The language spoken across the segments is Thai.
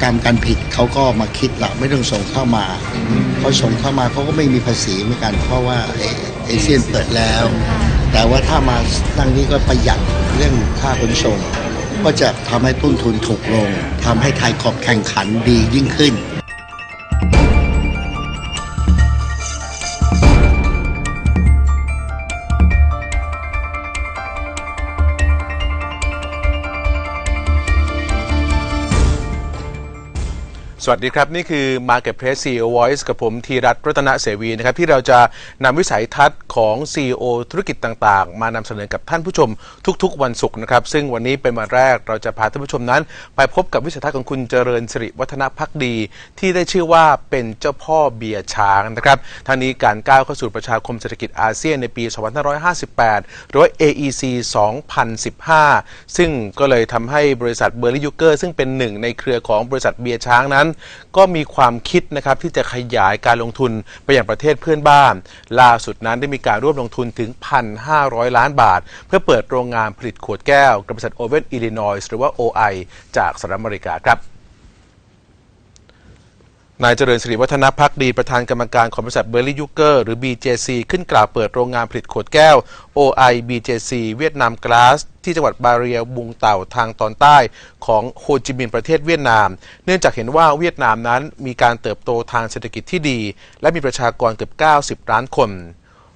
เอ่ออุตสาหกรรมการผิดเขาก็มาคิดละไม่ต้องส่งเข้ามาเขาส่งเข้ามาเขาก็ไม่มีภาษีเหมือนกัน เพราะว่าเอเชียนเปิดแล้ว แต่ว่าถ้ามาตั้งนี้ก็ประหยัดเรื่องค่าขนส่งก็จะทำให้ต้นทุนถูกลงทำให้ไทยขอบแข่งขันดียิ่งขึ้น สวัสดีครับ นี่คือ Marketplace CEO Voice กับผมธีรัตน์รัตนเสวีนะครับที่เราจะนำวิสัยทัศน์ของ CEO ธุรกิจต่างๆ มานำเสนอกับท่านผู้ชมทุกๆ วันศุกร์นะครับซึ่งวันนี้เป็นวันแรกเราจะพาท่านผู้ชมนั้น ไปพบกับวิสัยทัศน์ของคุณเจริญสิริวัฒนพักดี ที่ได้ชื่อว่าเป็นเจ้าพ่อเบียร์ช้างนะครับทางนี้การก้าวเข้าสู่ประชาคมเศรษฐกิจอาเซียนในปี 2558 หรือ AEC 2015 ซึ่งก็เลยทำให้บริษัทเบอร์รี่ยูเกอร์ซึ่งเป็นหนึ่งในเครือของบริษัทเบียร์ช้างนั้นก็มีความคิดนะครับที่จะขยายการลงทุนไปยังประเทศเพื่อนบ้าน ล่าสุดนั้นได้มีการร่วมลงทุนถึง 1,500 ล้านบาท เพื่อเปิดโรงงานผลิตขวดแก้วกับบริษัทโอเวนอิลลินอยส์หรือว่า OI จากสหรัฐอเมริกาครับ นายเจริญสิริวัฒนพักดีประธานกรรมการของบริษัทเบอร์รี่ยูเกอร์หรือ BJC ขึ้นกล่าวเปิดโรงงานผลิตขวดแก้ว OI BJC เวียดนามกลาสที่จังหวัดบาเรียบุงเต่าทางตอนใต้ของโฮจิมินห์ประเทศเวียดนาม เนื่องจากเห็นว่าเวียดนามนั้นมีการเติบโตทางเศรษฐกิจที่ดี และมีประชากรเกือบ 90 ล้านคน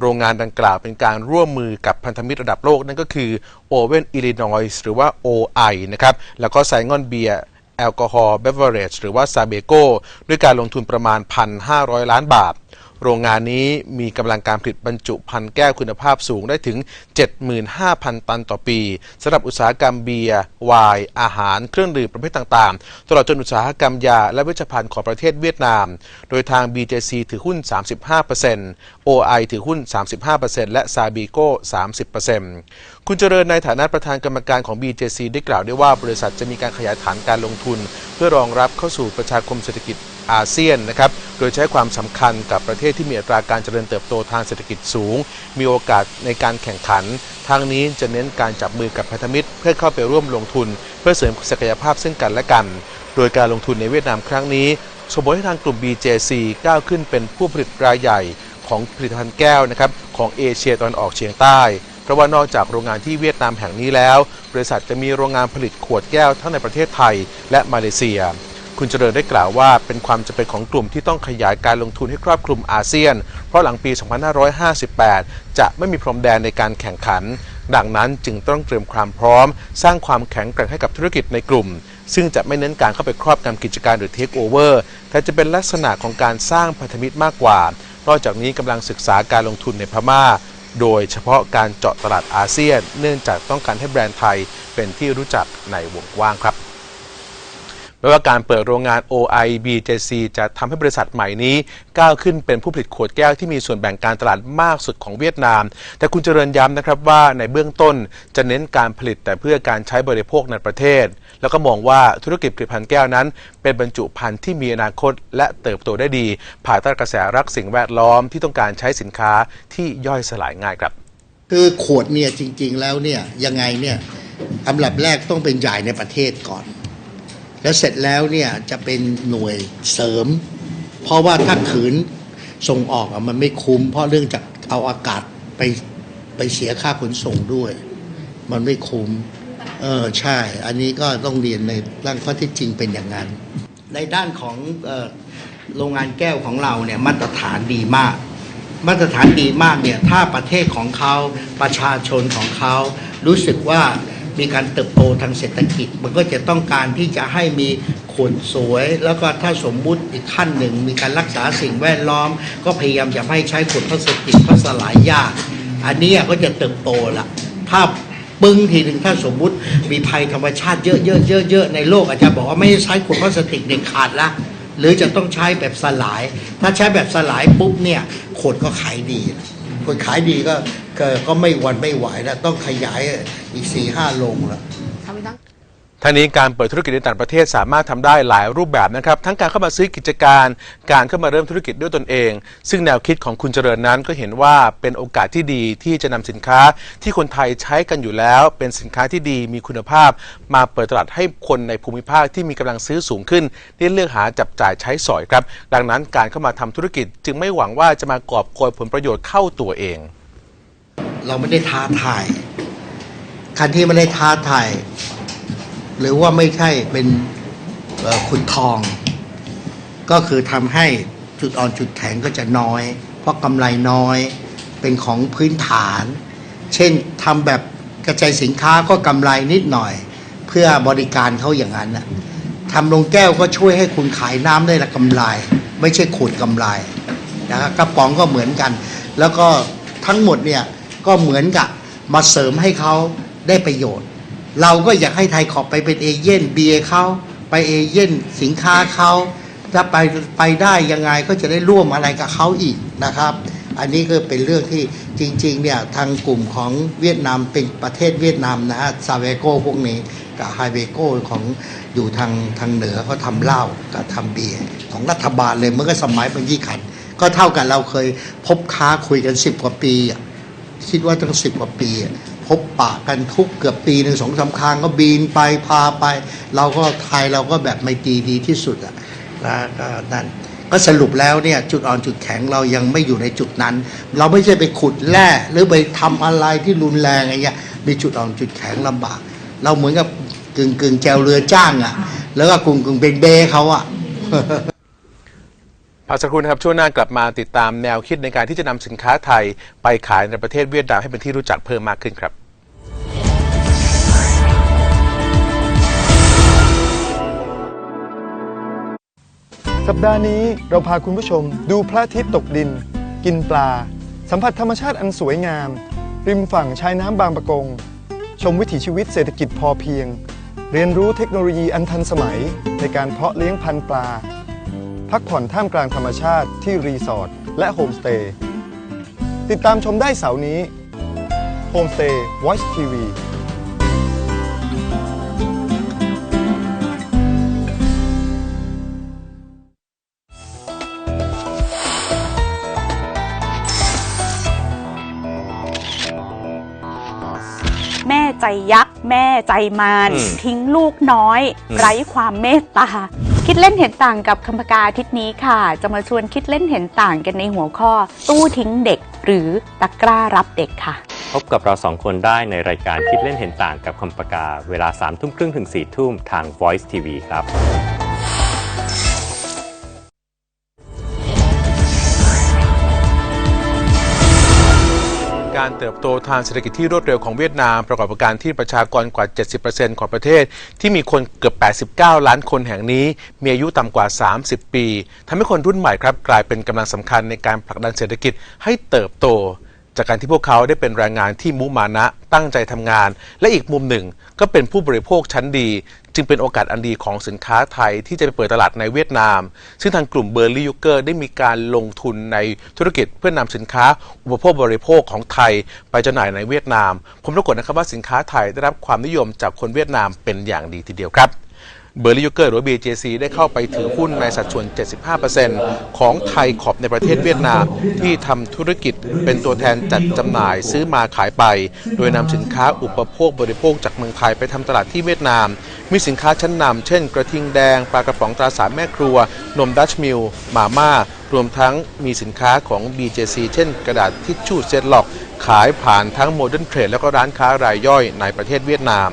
โรงงานดังกล่าวเป็นการร่วมมือกับพันธมิตรระดับโลกนั่นก็คือ Owen Illinois หรือว่า OI นะครับ แล้วก็ไซงอนเบียร์ แอลกอฮอล์เบเวอร์เรจหรือว่าซาเบโกด้วยการลงทุนประมาณ 1,500 ล้านบาท โรงงานนี้มีกำลังการผลิตบรรจุพันธุ์แก้วคุณภาพสูงได้ถึง 75,000 ตันต่อปีสำหรับอุตสาหกรรมเบียร์ไวน์อาหารเครื่องดื่มประเภทต่างๆ ตลอดจนอุตสาหกรรมยาและเวชภัณฑ์ของประเทศเวียดนาม โดยทาง BJC ถือหุ้น 35% OI ถือหุ้น 35%และซาบีโก้ 30%คุณเจริญในฐานะประธานกรรมการของ BJC ได้กล่าวด้วยว่าบริษัทจะมีการขยายฐานการลงทุน เพื่อรองรับเข้าสู่ประชาคมเศรษฐกิจอาเซียนนะครับ โดยใช้ความสำคัญกับประเทศที่มีอัตราการเจริญเติบโตทางเศรษฐกิจสูง มีโอกาสในการแข่งขัน ทางนี้จะเน้นการจับมือกับพันธมิตร เพื่อเข้าไปร่วมลงทุน เพื่อเสริมศักยภาพซึ่งกันและกัน โดยการลงทุนในเวียดนามครั้งนี้ส่งผลให้ทางกลุ่ม BJC ก้าวขึ้นเป็นผู้ผลิตรายใหญ่ ของผลิตภัณฑ์แก้วนะครับของเอเชียตะวันออกเฉียงใต้ เพราะว่านอกจากโรงงานที่เวียดนามแห่งนี้แล้ว บริษัทจะมีโรงงานผลิตขวดแก้วทั้งในประเทศไทยและมาเลเซียคุณเจริญได้กล่าวว่าเป็นความจำเป็นของกลุ่มที่ต้องขยายการลงทุนให้ครอบคลุมอาเซียน เพราะหลังปี 2558 จะไม่มีพรมแดนในการแข่งขัน ดังนั้นจึงต้องเตรียมความพร้อม สร้างความแข็งแกร่งให้กับธุรกิจในกลุ่ม ซึ่งจะไม่เน้นการเข้าไปครอบงำกิจการหรือเทคโอเวอร์แต่จะเป็นลักษณะของการสร้างพันธมิตรมากกว่า นอกจากนี้กำลังศึกษาการลงทุนในพม่า โดยเฉพาะการเจาะตลาดอาเซียน เนื่องจากต้องการให้แบรนด์ไทยเป็นที่รู้จักในวงกว้างครับ ไม่ว่าการเปิดโรงงาน OI BJC จะทำให้บริษัทใหม่นี้ก้าวขึ้นเป็นผู้ผลิตขวดแก้วที่มีส่วนแบ่งการตลาดมากสุดของเวียดนาม แต่คุณเจริญย้ำนะครับว่าในเบื้องต้นจะเน้นการผลิตแต่เพื่อการใช้บริโภคในประเทศ แล้วก็มองว่าธุรกิจผลิตภัณฑ์แก้วนั้น เป็นบรรจุภัณฑ์ที่มีอนาคต และเติบโตได้ดีภายใต้กระแสรักสิ่งแวดล้อมที่ต้องการใช้สินค้าที่ย่อยสลายง่ายครับ คือขวดเนี่ยจริง ๆ แล้วเนี่ยยังไงเนี่ยอันดับแรกต้องเป็นใหญ่ในประเทศก่อน แล้วเสร็จแล้วเนี่ยจะเป็นหน่วยเสริม เพราะว่าถ้าขืนส่งออกอะมันไม่คุ้ม เพราะเรื่องจากเอาอากาศไปไปเสียค่าขนส่งด้วย มันไม่คุ้ม เออใช่ อันนี้ก็ต้องเรียนในร่างข้อที่จริงเป็นอย่างนั้น ในด้านของออโรงงานแก้วของเราเนี่ยมาตรฐานดีมาก มาตรฐานดีมากเนี่ยถ้าประเทศของเขาประชาชนของเขารู้สึกว่า มีการเติบโตทางเศรษฐกิจ มันก็จะต้องการที่จะให้มีขวดสวย แล้วก็ถ้าสมมุติอีกขั้นหนึ่ง มีการรักษาสิ่งแวดล้อม ก็พยายามจะให้ใช้ขวดพลาสติกเพราะสลายยาก อันนี้ก็จะเติบโตละถ้าปึ้งทีหนึ่งถ้าสมมุติมีภัยธรรมชาติเยอะๆๆๆในโลกอาจจะบอกว่าไม่ใช้ขวดพลาสติกเด็ดขาดละหรือจะต้องใช้แบบสลาย ถ้าใช้แบบสลายปุ๊บเนี่ยขวดก็ขายดี คนขายดีก็ ก็ก็ไม่หวันไม่ไหวแล้วต้องขยายอีกสี่ห้าโรงแล้วทางนี้การเปิดธุรกิจในต่างประเทศสามารถทำได้หลายรูปแบบนะครับ ทั้งการเข้ามาซื้อกิจการ การเข้ามาเริ่มธุรกิจด้วยตนเอง ซึ่งแนวคิดของคุณเจริญนั้นก็เห็นว่าเป็นโอกาสที่ดีที่จะนำสินค้าที่คนไทยใช้กันอยู่แล้ว เป็นสินค้าที่ดีมีคุณภาพ มาเปิดตลาดให้คนในภูมิภาคที่มีกำลังซื้อสูงขึ้นได้เลือกหาจับจ่ายใช้สอยครับ ดังนั้นการเข้ามาทำธุรกิจจึงไม่หวังว่าจะมากอบโกยผลประโยชน์เข้าตัวเอง เราไม่ได้ท้าทาย คันที่ไม่ได้ท้าทาย หรือว่าไม่ใช่เป็นขุดทอง ก็คือทำให้จุดอ่อนจุดแข็งก็จะน้อย เพราะกำไรน้อยเป็นของพื้นฐาน เช่นทำแบบกระจายสินค้าก็กำไรนิดหน่อย เพื่อบริการเขาอย่างนั้นนะทำลงแก้วก็ช่วยให้คุณขายน้ำได้ละกำไร ไม่ใช่ขูดกำไรนะครับกระป๋องก็เหมือนกัน แล้วก็ทั้งหมดเนี่ย ก็เหมือนกับมาเสริมให้เขาได้ประโยชน์ เราก็อยากให้ไทยขอบไปเป็นเอเย่นเบียเขาไปเอเย่นสินค้าเขาถ้าไปไปได้ยังไงก็จะได้ร่วมอะไรกับเขาอีกนะครับ อันนี้ก็เป็นเรื่องที่จริงๆเนี่ยทางกลุ่มของเวียดนามเป็นประเทศเวียดนามนะฮะซาเวโกพวกนี้กับไฮเวโกของอยู่ทางทางเหนือเขาทำเหล้ากับทำเบียร์ของรัฐบาลเลยเมื่อสมัยเป็นยี่ขันก็เท่ากับเราเคยพบค้าคุยกันสิบกว่าปีอะ คิดว่าตั้งสิบกว่าปี พบปะกันทุกเกือบปีหนึ่งสองสามครั้งก็บินไปพาไป เราก็ไทยเราก็แบบไม่ดีดีที่สุดอะนะก็นั่นก็สรุปแล้วเนี่ยจุดอ่อนจุดแข็งเรายังไม่อยู่ในจุดนั้น เราไม่ใช่ไปขุดแร่หรือไปทำอะไรที่รุนแรงอะไรเงี้ยมีจุดอ่อนจุดแข็งลำบาก เราเหมือนกับกึ่งกึ่งแจวเรือจ้างอะแล้วก็กึ่งกึ่งเป็นเบเขาอะ พักสักครู่นะครับช่วงหน้ากลับมาติดตามแนวคิดในการที่จะนำสินค้าไทยไปขายในประเทศเวียดนามให้เป็นที่รู้จักเพิ่มมากขึ้นครับสัปดาห์นี้เราพาคุณผู้ชมดูพระอาทิตย์ตกดิน กินปลา สัมผัสธรรมชาติอันสวยงาม ริมฝั่งชายน้ำบางปะกง ชมวิถีชีวิตเศรษฐกิจพอเพียง เรียนรู้เทคโนโลยีอันทันสมัยในการเพาะเลี้ยงพันธุ์ปลา พักผ่อนท่ามกลางธรรมชาติที่รีสอร์ทและโฮมสเตย์ ติดตามชมได้เสาร์นี้โฮมสเตย์ Voice TV แม่ใจยักษ์ แม่ใจมารอืม ทิ้งลูกน้อยอืมไร้ความเมตตา คิดเล่นเห็นต่างกับคำปากาอาทิตย์นี้ค่ะ จะมาชวนคิดเล่นเห็นต่างกันในหัวข้อ ตู้ทิ้งเด็ก หรือตะกร้ารับเด็กค่ะ พบกับเราสองคนได้ในรายการคิดเล่นเห็นต่างกับคำปากา เวลา3ามทุ่มครึ่งถึง4ี่ทุ่มทาง Voice TV ครับ การเติบโตทางเศรษฐกิจที่รวดเร็วของเวียดนาม ประกอบกับการที่ประชากรกว่า 70%ของประเทศ ที่มีคนเกือบ 89 ล้านคนแห่งนี้ มีอายุต่ำกว่า 30 ปีทำให้คนรุ่นใหม่ครับ กลายเป็นกำลังสำคัญในการผลักดันเศรษฐกิจให้เติบโต จากการที่พวกเขาได้เป็นแรงงานที่มุมานะตั้งใจทำงาน และอีกมุมหนึ่งก็เป็นผู้บริโภคชั้นดี จึงเป็นโอกาสอันดีของสินค้าไทยที่จะไปเปิดตลาดในเวียดนาม ซึ่งทางกลุ่มเบอร์ลี่ยูเกอร์ได้มีการลงทุนในธุรกิจเพื่อนำสินค้า อุปโภคบริโภคของไทย ไปจำหน่ายในเวียดนาม ผมปรากฏนะครับว่าสินค้าไทยได้รับความนิยมจากคนเวียดนามเป็นอย่างดีทีเดียวครับเบอร์ลี่ยูเกอร์หรือ BJC ได้เข้าไปถือหุ้นในสัดส่วน 75%ของไทยขอบในประเทศเวียดนาม ที่ทำธุรกิจเป็นตัวแทนจัดจำหน่ายซื้อมาขายไป โดยนำสินค้าอุปโภคบริโภคจากเมืองไทยไปทำตลาดที่เวียดนาม มีสินค้าชั้นนำเช่น กระทิงแดง ปลากระป๋องตราสามแม่ครัว นมดัชมิลหมาม่า รวมทั้งมีสินค้าของ BJC เช่น กระดาษทิชชู่เซตล็อก ขายผ่านทั้งโมเดิร์นเทรดและก็ร้านค้ารายย่อยในประเทศเวียดนาม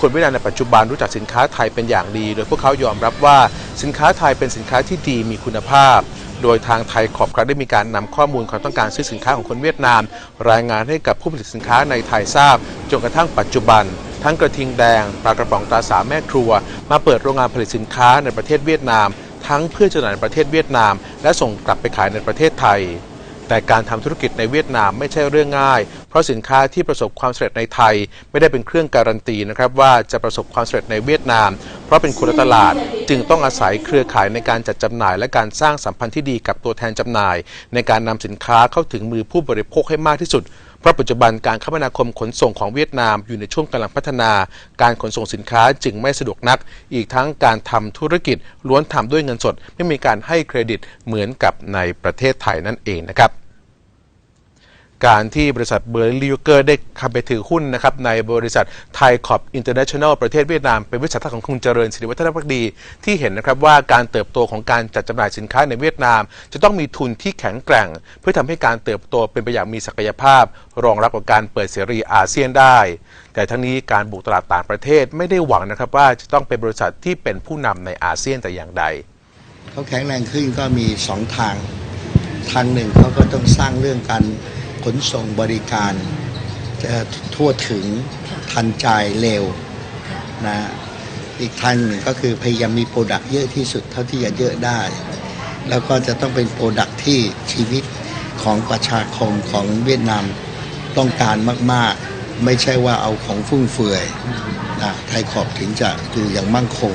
คนเวียดนามในปัจจุบันรู้จักสินค้าไทยเป็นอย่างดี โดยพวกเขายอมรับว่าสินค้าไทยเป็นสินค้าที่ดีมีคุณภาพโดยทางไทยขอบครับได้มีการนำข้อมูลความต้องการซื้อสินค้าของคนเวียดนาม รายงานให้กับผู้ผลิตสินค้าในไทยทราบ จนกระทั่งปัจจุบัน ทั้งกระทิงแดงปลากระป๋องตาสามแม่ครัว มาเปิดโรงงานผลิตสินค้าในประเทศเวียดนาม ทั้งเพื่อจำหน่ายในประเทศเวียดนาม และส่งกลับไปขายในประเทศไทย แต่การทำธุรกิจในเวียดนามไม่ใช่เรื่องง่าย เพราะสินค้าที่ประสบความสำเร็จในไทย ไม่ได้เป็นเครื่องการันตีนะครับว่าจะประสบความสำเร็จในเวียดนาม เพราะเป็นคนละตลาดจึงต้องอาศัยเครือข่ายในการจัดจำหน่าย และการสร้างสัมพันธ์ที่ดีกับตัวแทนจำหน่าย ในการนำสินค้าเข้าถึงมือผู้บริโภคให้มากที่สุด ราะปัจจุบันการคมนาคมขนส่งของเวียดนามอยู่ในช่วงกำลังพัฒนา การขนส่งสินค้าจึงไม่สะดวกนัก อีกทั้งการทำธุรกิจล้วนทำด้วยเงินสด ไม่มีการให้เครดิตเหมือนกับในประเทศไทยนั่นเองนะครับ การที่บริษัทเบอร์ลิวเกอร์ได้เข้าไปถือหุ้นนะครับในบริษัทไทยคอปอินเตอร์เนชั่นแนลประเทศเวียดนาม เป็นวิสัยทัศน์ของคุณเจริญศิริวัฒนพักดี ที่เห็นนะครับว่าการเติบโตของการจัดจำหน่ายสินค้าในเวียดนาม จะต้องมีทุนที่แข็งแกร่ง เพื่อทำให้การเติบโตเป็นไปอย่างมีศักยภาพ รองรับกับการเปิดเสรีอาเซียนได้ แต่ทั้งนี้การบุกตลาดต่างประเทศไม่ได้หวังนะครับว่าจะต้องเป็นบริษัทที่เป็นผู้นำในอาเซียนแต่อย่างใดเขาแข็งแรงขึ้นก็มีสองทาง ทางหนึ่งเขาก็ต้องสร้างเรื่องการ ขนส่งบริการจะทั่วถึงทันใจเร็วนะอีกทางหนึ่งก็คือพยายามมีโปรดักต์เยอะที่สุดเท่าที่จะเยอะได้ แล้วก็จะต้องเป็นโปรดักต์ที่ชีวิตของประชาคมของเวียดนามต้องการมาก ๆ ไม่ใช่ว่าเอาของฟุ่มเฟือยนะไทยขอบถึงจะอยู่อย่างมั่งคง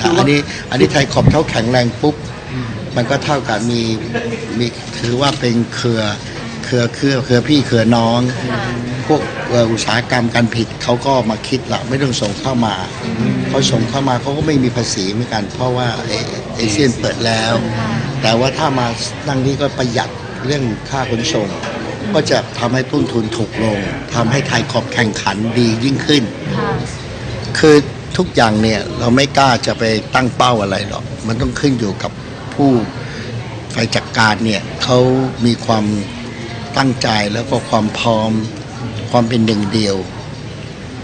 นะอันนี้อันนี้ไทยขอบเขาแข็งแรงปุ๊บมันก็เท่ากับมีมีถือว่าเป็นเครือ เครือเครือเครือพี่เครือน้อง พวกอุตสาหกรรมการผลิตเขาก็มาคิดละไม่ต้องส่งเข้ามาเขาส่งเข้ามาเขาก็ไม่มีภาษีเหมือนกัน เพราะว่าเอเชียนเปิดแล้ว แต่ว่าถ้ามาตั้งนี้ก็ประหยัดเรื่องค่าขนส่ง ก็จะทำให้ต้นทุนถูกลงทำให้ไทยขอบแข่งขันดียิ่งขึ้น คือทุกอย่างเนี่ยเราไม่กล้าจะไปตั้งเป้าอะไรหรอก มันต้องขึ้นอยู่กับผู้ฝ่ายจัดการเนี่ยเขามีความ ตั้งใจแล้วก็ความพร้อม ความเป็นหนึ่งเดียว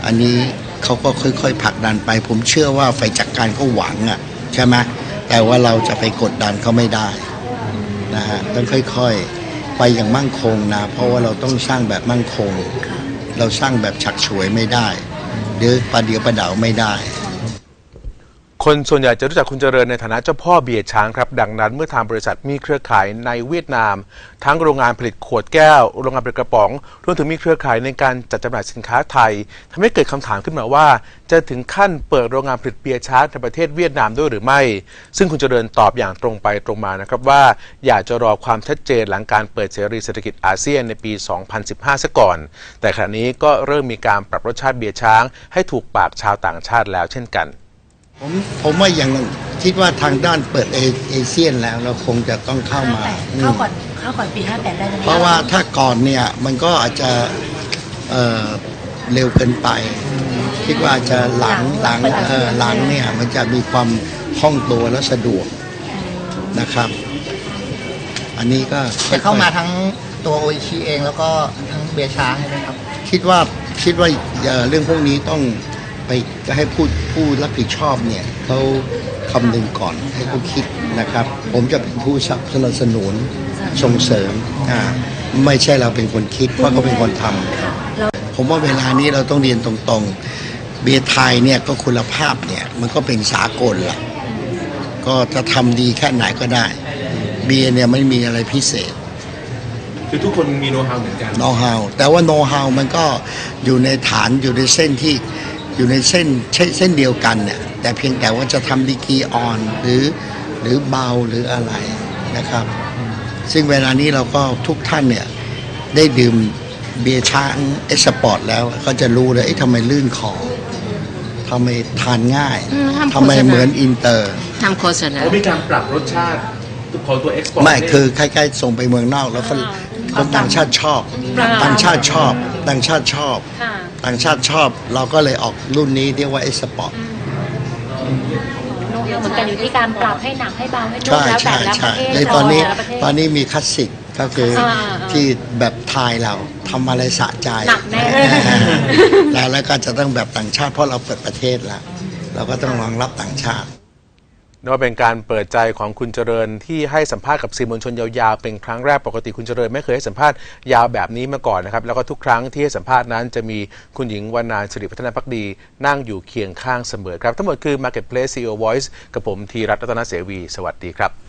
อันนี้เขาก็ค่อยๆผลักดันไป ผมเชื่อว่าฝ่ายจัดการเขาหวังอะ่ะใช่ไหมแต่ว่าเราจะไปกดดันเขาไม่ได้นะฮะต้องค่อยๆ ไปอย่างมั่นคงนะ เพราะว่าเราต้องสร้างแบบมั่นคง เราสร้างแบบฉักฉวยไม่ได้ หรือประเดียวประดาวไม่ได้ คนส่วนใหญ่จะรู้จักคุณเจริญในฐานะเจ้าพ่อเบียร์ช้างครับ ดังนั้นเมื่อทางบริษัทมีเครือข่ายในเวียดนาม ทั้งโรงงานผลิตขวดแก้ว โรงงานผลิตกระป๋องรวมถึงมีเครือข่ายในการจัดจำหน่ายสินค้าไทยทำให้เกิดคำถามขึ้นมาว่า จะถึงขั้นเปิดโรงงานผลิตเบียร์ช้างในประเทศเวียดนามด้วยหรือไม่ ซึ่งคุณเจริญตอบอย่างตรงไปตรงมานะครับว่า อยากจะรอความชัดเจนหลังการเปิดเสรีเศรษฐกิจอาเซียนในปี 2015ซะก่อน แต่ขณะนี้ก็เริ่มมีการปรับรสชาติเบียร์ช้าง ให้ถูกปากชาวต่างชาติแล้วเช่นกัน ผมผมว่ายังคิดว่าทางด้านเปิดเอเอเชียนแล้วเราคงจะต้องเข้ามาอืเข้ามก่อนเข้าก่อนปี 58 ได้ไหมเพราะว่าถ้าก่อนเนี่ยมันก็อาจจะเอ่อเร็วเกินไป คิดว่าจะหลังหลังเออหลังเนี่ยมันจะมีความคล่องตัวและสะดวกนะครับ อันนี้ก็จะเข้ามาทั้งตัวโออิชิเองแล้วก็ทั้งเบียร์ช้างใช่ไหมครับ คิดว่าคิดว่าเอ่อเรื่องพวกนี้ต้อง ไปให้ผู้ผู้รับผิดชอบเนี่ยเขาคำนึงก่อนให้เขาคิดนะครับ ผมจะเป็นผู้สนับสนุนส่งเสริมอ่าไม่ใช่เราเป็นคนคิดเพราะเขาเป็นคนทำผมว่าเวลานี้เราต้องเรียนตรงๆ เบียร์ไทยเนี่ยก็คุณภาพเนี่ยมันก็เป็นสากลละก็จะทำดีแค่ไหนก็ได้ เบียร์เนี่ยไม่มีอะไรพิเศษคือทุกคนมีโน้ตฮาวเหมือนกันโน้ตฮาวแต่ว่าโน้ตฮาวมันก็อยู่ในฐานอยู่ในเส้นที่ อยู่ในเส้นเส้นเส้นเดียวกันเนี่ยแต่เพียงแต่ว่าจะทำดีกรีออนหรือหรือเบาหรืออะไรนะครับ ซึ่งเวลานี้เราก็ทุกท่านเนี่ยได้ดื่มเบียร์ช้างเอสปอร์ตแล้วก็จะรู้เลยเอ๊ะทำไมลื่นคอทำไมทานง่ายอืมทำทำไมโฆษณาเหมือนอินเตอร์ทำโฆษณาเขามีการปรับรสชาติของตัวเอ็กซ์พอร์ตไม่คือใกล้ๆส่งไปเมืองนอกแล้วคนคนต่างชาติชอบ ต่างชาติชอบ ต่างชาติชอบ ต่างชาติชอบเราก็เลยออกรุ่นนี้เรียกว่าเอสปอร์ตเหมือนกันอยู่ที่การปรับให้หนักให้เบาให้นุ่มใช่แล้วแต่ใช่ละปใช่ระเทศในตอนนี้แต่ละประเทศ ตอนนี้มีคลาสสิกก็คืออาอ่าที่แบบไทยเราทำอะไรสะใจหนักแน่ แล้วแล้วก็จะต้องแบบต่างชาติเพราะเราเปิดประเทศแล้ว เราก็ต้องรองรับต่างชาติ นับว่าเป็นการเปิดใจของคุณเจริญที่ให้สัมภาษณ์กับสื่อมวลชนยาวๆ เป็นครั้งแรกปกติคุณเจริญไม่เคยให้สัมภาษณ์ยาวแบบนี้มาก่อนนะครับ แล้วก็ทุกครั้งที่ให้สัมภาษณ์นั้นจะมีคุณหญิงวรรณาสิริพัฒนาพักดี นั่งอยู่เคียงข้างเสมอครับ ทั้งหมดคือ Marketplace CEO Voice กับผมธีรัตน์รัตนเสวี สวัสดีครับ